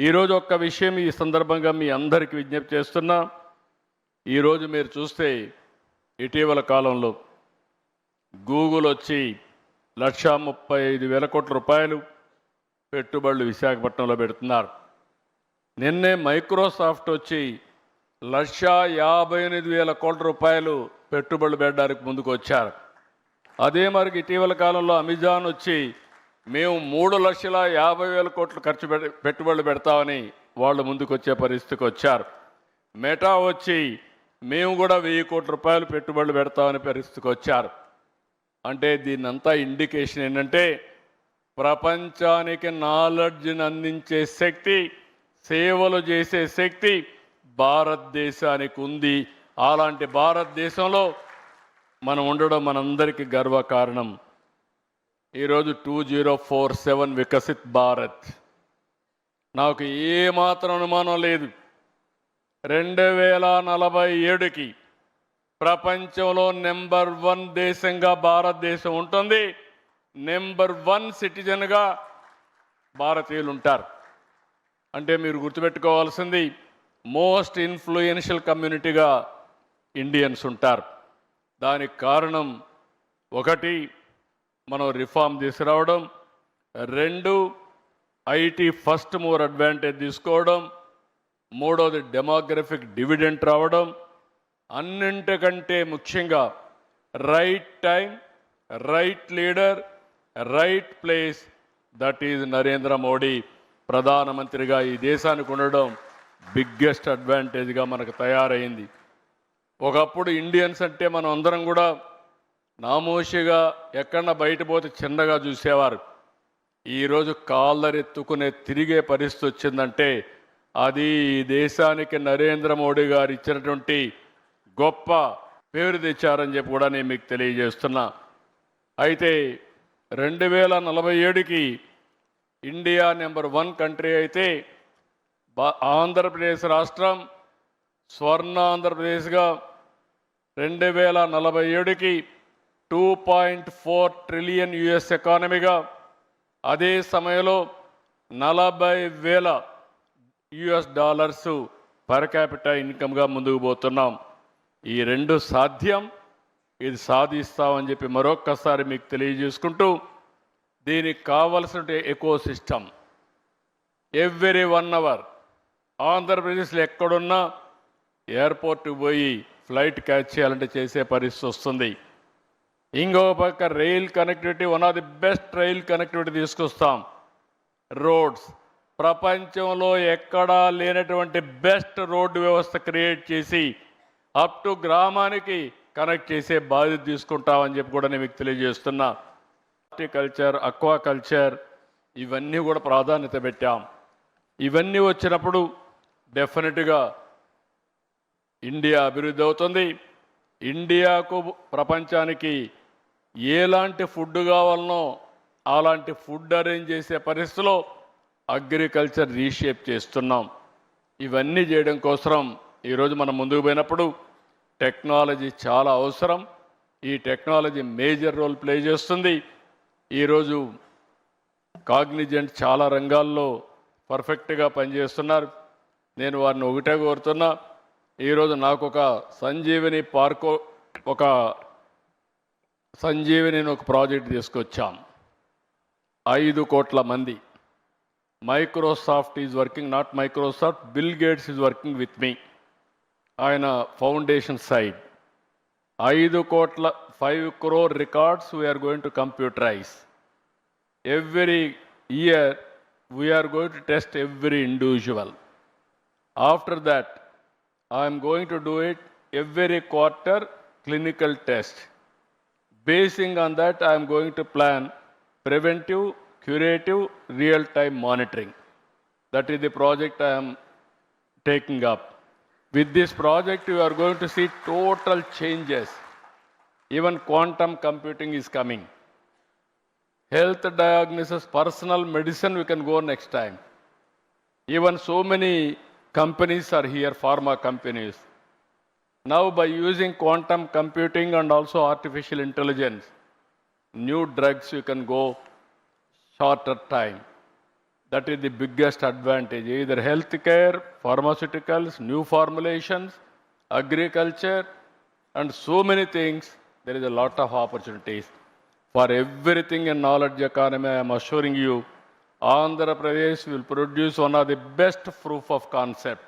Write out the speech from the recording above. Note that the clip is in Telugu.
ఈరోజు ఒక్క విషయం ఈ సందర్భంగా మీ అందరికీ విజ్ఞప్తి చేస్తున్నా. ఈరోజు మీరు చూస్తే ఇటీవల కాలంలో గూగుల్ వచ్చి లక్షా ముప్పై ఐదు వేల కోట్ల రూపాయలు పెట్టుబడులు విశాఖపట్నంలో పెడుతున్నారు. నిన్నే మైక్రోసాఫ్ట్ వచ్చి లక్షా యాభై ఎనిమిది వేల కోట్ల రూపాయలు పెట్టుబడులు పెట్టడానికి ముందుకు వచ్చారు. అదే మరి ఇటీవల కాలంలో అమెజాన్ వచ్చి మేము మూడు లక్షల యాభై వేల కోట్లు ఖర్చు పెట్టుబడులు పెడతామని వాళ్ళు ముందుకు వచ్చే పరిస్థితికి వచ్చారు. మెటా వచ్చి మేము కూడా వెయ్యి కోట్ల రూపాయలు పెట్టుబడులు పెడతామని పరిస్థితికి వచ్చారు. అంటే దీన్నంతా ఇండికేషన్ ఏంటంటే ప్రపంచానికి నాలెడ్జ్ని అందించే శక్తి సేవలు చేసే శక్తి భారతదేశానికి ఉంది. అలాంటి భారతదేశంలో మనం ఉండడం మనందరికీ గర్వకారణం. ఈరోజు two zero four seven Viksit Bharat. నాకు ఏమాత్రం అనుమానం లేదు. రెండు వేల నలభై ఏడుకి ప్రపంచంలో నెంబర్ వన్ దేశంగా భారతదేశం ఉంటుంది. నెంబర్ వన్ సిటిజన్గా భారతీయులు ఉంటారు. అంటే మీరు గుర్తుపెట్టుకోవాల్సింది మోస్ట్ ఇన్ఫ్లుయెన్షియల్ కమ్యూనిటీగా ఇండియన్స్ ఉంటారు. దానికి కారణం ఒకటి మనం రిఫార్మ్ తీసుకురావడం. రెండు ఐటీ ఫస్ట్ మూవర్ అడ్వాంటేజ్ తీసుకోవడం. మూడోది డెమోగ్రఫిక్ డివిడెంట్ రావడం. అన్నింటికంటే ముఖ్యంగా right time right leader right place that is Narendra Modi ప్రధానమంత్రిగా ఈ దేశానికి ఉండడం బిగ్గెస్ట్ అడ్వాంటేజ్గా మనకు తయారైంది. ఒకప్పుడు ఇండియన్స్ అంటే మనం అందరం కూడా నామోషిగా ఎక్కడన్నా బయట పోతే చిన్నగా చూసేవారు. ఈరోజు కాళ్ళరెత్తుకునే తిరిగే పరిస్థితి వచ్చిందంటే అది ఈ దేశానికి నరేంద్ర మోడీ గారు ఇచ్చినటువంటి గొప్ప పేరు తెచ్చారని చెప్పి కూడా నేను మీకు తెలియజేస్తున్నా. అయితే రెండు వేల నలభై ఏడుకి ఇండియా నెంబర్ వన్ కంట్రీ అయితే బా- ఆంధ్రప్రదేశ్ రాష్ట్రం స్వర్ణ ఆంధ్రప్రదేశ్గా రెండు వేల నలభై ఏడుకి two point four trillion US ఎకానమీగా అదే సమయంలో నలభై వేల యుఎస్ డాలర్స్ పర్ క్యాపిటల్ ఇన్కమ్గా ముందుకు పోతున్నాం. ఈ రెండు సాధ్యం. ఇది సాధిస్తామని చెప్పి మరొక్కసారి మీకు తెలియజేసుకుంటూ దీనికి కావలసిన eco system every one hour ఆంధ్రప్రదేశ్లో ఎక్కడున్నా ఎయిర్పోర్ట్కి పోయి ఫ్లైట్ క్యాచ్ చేయాలంటే చేసే పరిస్థితి వస్తుంది. ఇంకో పక్క rail connectivity one of the best rail connectivity తీసుకొస్తాం. రోడ్స్ ప్రపంచంలో ఎక్కడా లేనటువంటి బెస్ట్ రోడ్డు వ్యవస్థ క్రియేట్ చేసి అప్ టు గ్రామానికి కనెక్ట్ చేసే బాధ్యత తీసుకుంటామని చెప్పి కూడా నేను మీకు తెలియజేస్తున్నా. హార్టికల్చర్ అక్వాకల్చర్ ఇవన్నీ కూడా ప్రాధాన్యత పెట్టాం. ఇవన్నీ వచ్చినప్పుడు డెఫినెట్గా ఇండియా అభివృద్ధి అవుతుంది. ఇండియాకు ప్రపంచానికి ఎలాంటి ఫుడ్ కావాలనో అలాంటి ఫుడ్ అరేంజ్ చేసే పరిస్థితిలో అగ్రికల్చర్ రీషేప్ చేస్తున్నాం. ఇవన్నీ చేయడం కోసం ఈరోజు మనం ముందుకు పోయినప్పుడు టెక్నాలజీ చాలా అవసరం. ఈ టెక్నాలజీ మేజర్ రోల్ ప్లే చేస్తుంది. ఈరోజు కాగ్నిజెంట్ చాలా రంగాల్లో పర్ఫెక్ట్గా పనిచేస్తున్నారు. నేను వారిని ఒకటే కోరుతున్నా ఈరోజు నాకు ఒక సంజీవిని పార్కో ఒక సంజీవిని నేను ఒక ప్రాజెక్ట్ తీసుకొచ్చాం. ఐదు కోట్ల మంది. Microsoft is working not Microsoft Bill Gates is working with me. ఆయన ఫౌండేషన్ సైడ్. ఐదు కోట్ల five crore records we are going to computerise every year we are going to test every individual after after I'm going to do it every quarter clinical test basing on that i am going to plan preventive curative real time monitoring that is the project i am taking up with this project you are going to see total changes even quantum computing is coming health diagnosis, personal medicine, we can go next time. Even so many companies are here, pharma companies. Now, by using quantum computing and also artificial intelligence, new drugs you can go shorter time. That is the biggest advantage. Either healthcare, pharmaceuticals, new formulations, agriculture, and so many things. There is a lot of opportunities. For everything in knowledge economy, I am assuring you, Andhra Pradesh will produce one of the best proof of concept